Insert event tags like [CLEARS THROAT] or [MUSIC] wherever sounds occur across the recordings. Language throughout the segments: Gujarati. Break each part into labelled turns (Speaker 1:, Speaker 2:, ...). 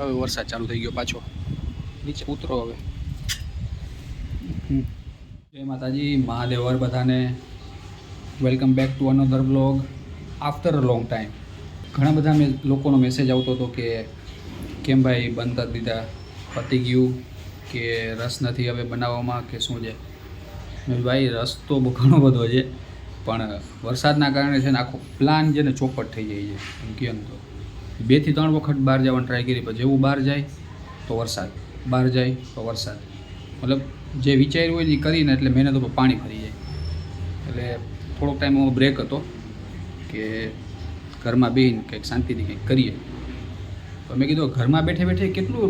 Speaker 1: હવે વરસાદ ચાલુ થઈ ગયો પાછો. નીચે ઉતરો હવે. જય માતાજી મહાદેવ હર બધાને. Welcome back to another blog after a long time ઘણા બધા મેં લોકોનો મેસેજ આવતો હતો કે કેમ ભાઈ બંધ કરી દીધા? પતી ગયું કે રસ નથી હવે બનાવવામાં કે શું છે? ભાઈ રસ તો ઘણો બધો છે પણ વરસાદના કારણે છે ને આખો પ્લાન છે ને ચોપટ થઈ જાય છે. એમ કહે તો. બેથી ત્રણ વખત બહાર જવાની ટ્રાય કરી પણ જેવું બહાર જાય તો વરસાદ. બહાર જાય તો વરસાદ. મતલબ જે વિચાર્યું હોય એ કરીને એટલે મહેનત ઉપર પાણી ફરી જાય. એટલે થોડોક ટાઈમ એવો બ્રેક હતો કે ઘરમાં બેહીને કંઈક શાંતિથી કંઈક કરીએ. તો મેં કીધું, ઘરમાં બેઠે બેઠે કેટલું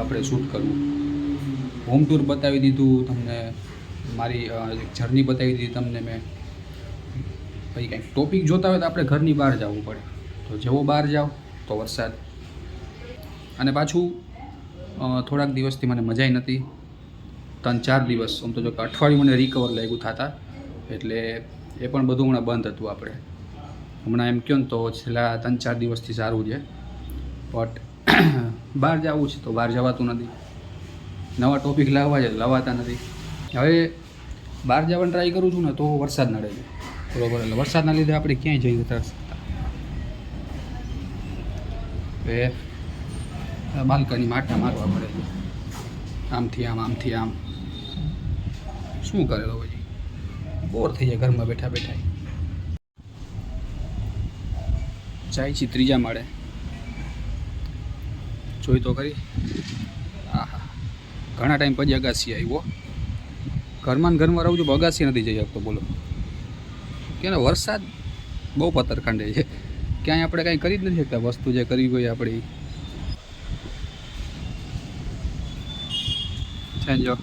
Speaker 1: આપણે શૂટ કરવું? હોમ ટૂર બતાવી દીધું તમને, મારી જર્ની બતાવી દીધી તમને મેં. પછી કંઈક ટોપિક જોતા હોય તો આપણે ઘરની બહાર જવું પડે. તો જેવો બહાર જાઓ તો વરસાદ. અને પાછું થોડાક દિવસથી મને મજાઈ નથી. ત્રણ ચાર દિવસ, આમ તો જો કે અઠવાડિયું મને રિકવર લાગ્યું થતા, એટલે એ પણ બધું હમણાં બંધ હતું આપણે. હમણાં એમ કહો ને તો છેલ્લા ત્રણ ચાર દિવસથી સારું છે. બટ [CLEARS THROAT] બહાર જવું છે તો બહાર જવાતું નથી. નવા ટોપિક લાવવા છે લાવાતા નથી. હવે, બહાર જવાનું ટ્રાય કરું છું ને તો વરસાદ નડે છે. બરોબર, એટલે વરસાદના લીધે આપણે ક્યાંય જઈ નથી. એ બાલ્કની માટલા મારવા પડે આમથી આમ આમથી આમ. શું કરેલો પછી? બોર થઈ જાય, ઘરમાં બેઠા બેઠા. જાય છે ત્રીજા માળે. જોઈ તો ખરી. આહા. ઘણા ટાઈમ પછી અગાસી આવ્યો ઘરમાં ને ઘરમાં રહું છું અગાસી નથી જઈ શકતો, બોલો. કે વરસાદ બહુ પતરખાંડે છે. ક્યાંય આપણે કાંઈ કરી જ નથી શકતા. વસ્તુ જે કરવી હોય આપણે. છે જો,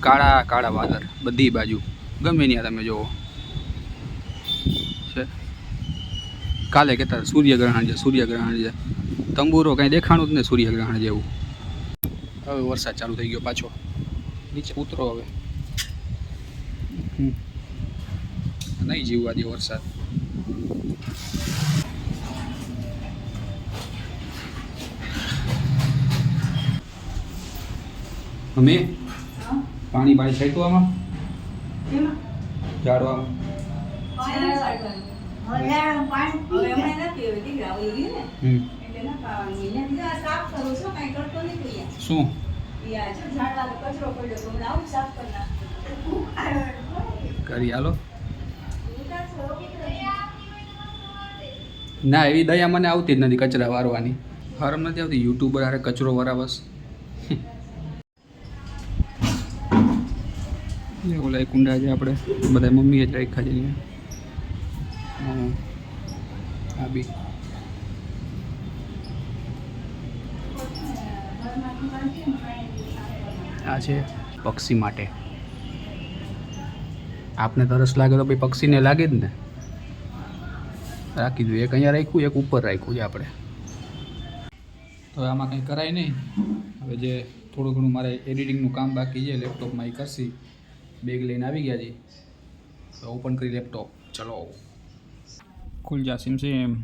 Speaker 1: કાળા કાળા વાદળ, બધી બાજુ. ગમે ત્યાં તમે જુઓ. છે. કાલે કહેતા સૂર્યગ્રહણ છે સૂર્યગ્રહણ છે. તંબુરો કાંઈ દેખાણું જ ને સૂર્યગ્રહણ જેવું. હવે વરસાદ ચાલુ થઈ ગયો પાછો. નીચે ઉતરો હવે. નહીં જીવવા દે વરસાદ. અમે પાણી પાણી છાંટ્યું આમાં? ઝાડવામાં. શું? કરી હાલો. ના એવી દયા મને આવતી જ નથી કચરા વારવાની. હરમ નથી આવતી યુટ્યુબર હારે કચરો વારા ઓલા કુંડા છે આપણે બધા મમ્મીએ જ રાખ્યા છે આ બી. આ છે પક્ષી માટે. આપને તરસ લાગે તો ભાઈ પક્ષીને લાગે જ ને. રાખી દઉં. એક અહીંયા રાખ્યું, એક ઉપર રાખ્યું છે આપણે. તો આમાં કંઈ કરાય નહીં. હવે જે થોડું ઘણું મારે એડિટિંગનું કામ બાકી છે લેપટોપમાં એ કરશી. બેગ લઈને આવી ગયા છે. તો ઓપન કરી લેપટોપ ચલો. ખુલ જા સિમ સિમ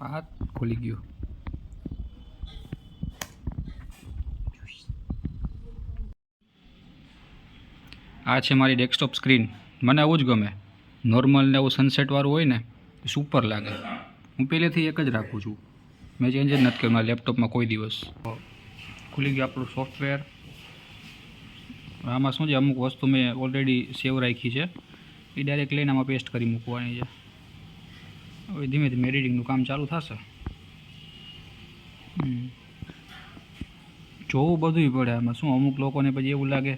Speaker 1: આ ખુલી ગયું. આ છે મારી ડેસ્કટોપ સ્ક્રીન મને આવું જ ગમે. નોર્મલ ને આવું સનસેટવાળું હોય ને સુપર લાગે. હું પહેલેથી એક જ રાખું છું. મેં ચેન્જ જ નથી કર્યું મારા લેપટોપમાં કોઈ દિવસ. ખુલી ગયું આપણું સોફ્ટવેર આમાં શું છે, અમુક વસ્તુ મેં ઓલરેડી સેવ રાખી છે. એ ડાયરેક્ટ લઈને આમાં પેસ્ટ કરી મૂકવાની છે. હવે ધીમે ધીમે એડિટિંગનું કામ ચાલુ થશે. જોવું બધુંય પડે આમાં. શું અમુક લોકોને પછી એવું લાગે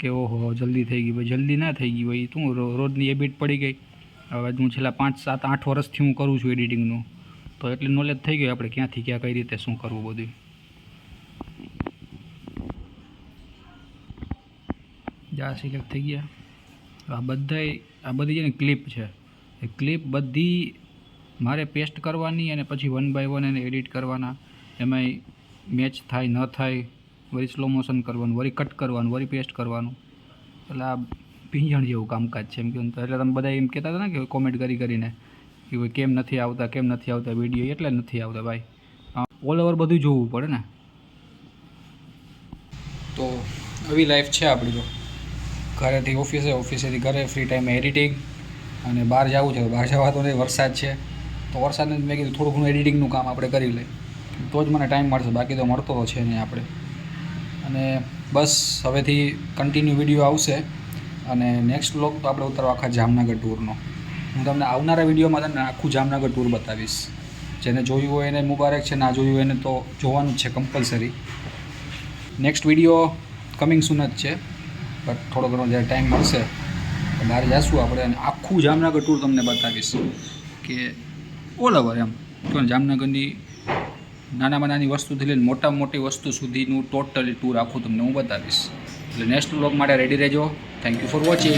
Speaker 1: કે ઓહો, જલ્દી થઈ ગઈ ભાઈ. જલ્દી ના થઈ ગઈ ભાઈ. તું રોજની હેબિટ પડી ગઈ? હવે હું છેલ્લા પાંચ, સાત, આઠ વર્ષથી હું કરું છું એડિટિંગનું તો એટલી નોલેજ થઈ ગઈ આપણે ક્યાંથી, ક્યાં, કઈ રીતે, શું કરવું બધું જા સિલેક્ટ થઈ ગયા? આ બધાય, આ બધી ને ક્લિપ છે. એ ક્લિપ બધી મારે પેસ્ટ કરવાની અને પછી વન બાય વન એને એડિટ કરવાના. એમાંય મેચ થાય, ન થાય, વળી સ્લો મોશન કરવાનું, વળી કટ કરવાનું, વળી પેસ્ટ કરવાનું. એટલે આ ભીંજણ જેવું કામકાજ છે એમ કે એટલે તમે બધા એમ કહેતા હતા ને કે કોમેન્ટ કરી કરીને કે ભાઈ કેમ નથી આવતા, કેમ નથી આવતા વીડિયો એટલે નથી આવતા ભાઈ. ઓલ ઓવર બધું જોવું પડે ને. તો આવી લાઈફ છે આપણી તો. ઘરેથી ઓફિસે, ઓફિસેથી ઘરે ફ્રી ટાઈમે એડિટિંગ અને બહાર જવું છે બહાર જવા તો નહીં, વરસાદ છે. તો વરસાદને મેં કીધું થોડું ઘણું એડિટિંગનું કામ આપણે કરી લઈએ. તો જ મને ટાઈમ મળશે, બાકી તો મળતો છે નહીં આપણે. અને બસ હવેથી કન્ટિન્યુ વીડિયો આવશે અને નેક્સ્ટ બ્લોગ તો આપણે ઉતારો આખા જામનગર ટૂરનો હું તમને આવનારા વિડીયોમાં તમને આખું જામનગર ટૂર બતાવીશ. જેને જોયું હોય એને મુબારક છે, ના જોયું હોય એને તો જોવાનું જ છે compulsory next video coming soon જ છે. બટ થોડો ઘણો જ્યારે ટાઈમ મળશે તો બહાર જઈશું આપણે અને આખું જામનગર ટૂર તમને બતાવીશ. કે ઓલ ઓવર એમ. કે જામનગરની નાનામાં નાની વસ્તુથી લઈને મોટામાં મોટી વસ્તુ સુધીનું ટોટલી ટૂર આખું તમને હું બતાવીશ. એટલે નેક્સ્ટ બ્લોગ માટે રેડી રહેજો. Thank you for watching